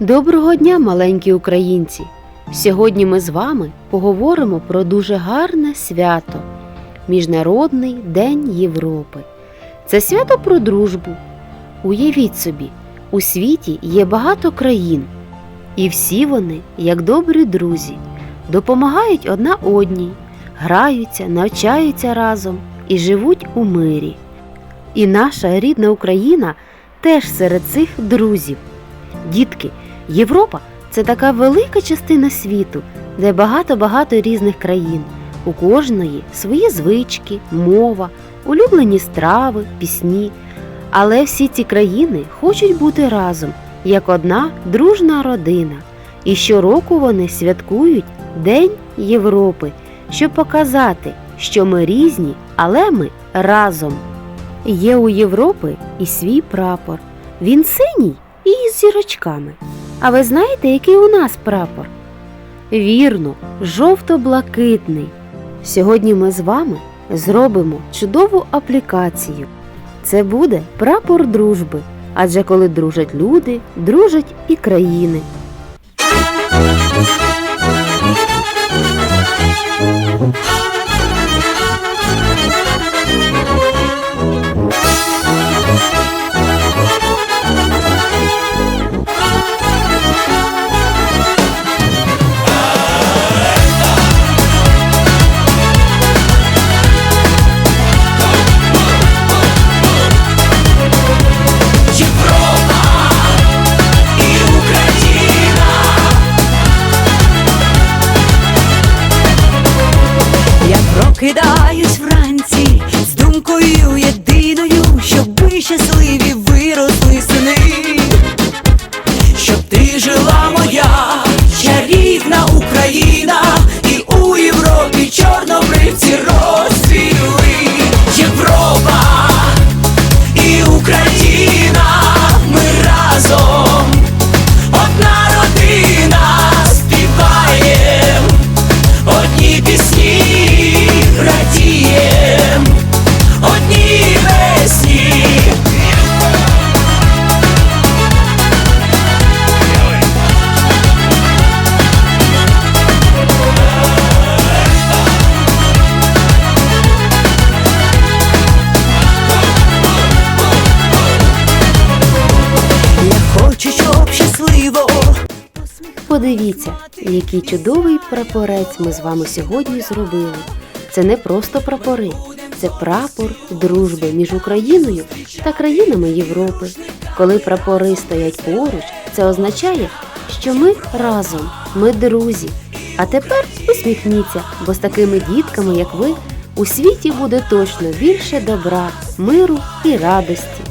Доброго дня, маленькі українці! Сьогодні ми з вами поговоримо про дуже гарне свято Міжнародний День Європи. Це свято про дружбу. Уявіть собі, у світі є багато країн, і всі вони, як добрі друзі, допомагають одна одній, граються, навчаються разом і живуть у мирі. І наша рідна Україна теж серед цих друзів. Дітки, Європа це така велика частина світу, де багато-багато різних країн. У кожної свої звички, мова, улюблені страви, пісні. Але всі ці країни хочуть бути разом, як одна дружна родина. І щороку вони святкують День Європи, щоб показати, що ми різні, але ми разом. Є у Європи і свій прапор. Він синій і із зірочками. А ви знаєте, який у нас прапор? Вірно, жовто-блакитний. Сьогодні ми з вами зробимо чудову аплікацію. Це буде прапор дружби, адже коли дружать люди, дружать і країни. Європа прокидаюсь вранці. З думкою єдиною, щоб ви щасливі виросли сини, щоб ти жила моя чарівна Україна, і у Європі щасливо Подивіться, який чудовий прапорець ми з вами сьогодні зробили. Це не просто прапори, це прапор дружби між Україною та країнами Європи. Коли прапори стоять поруч, це означає, що ми разом, ми друзі. А тепер усміхніться, бо з такими дітками, як ви, у світі буде точно більше добра, миру і радості.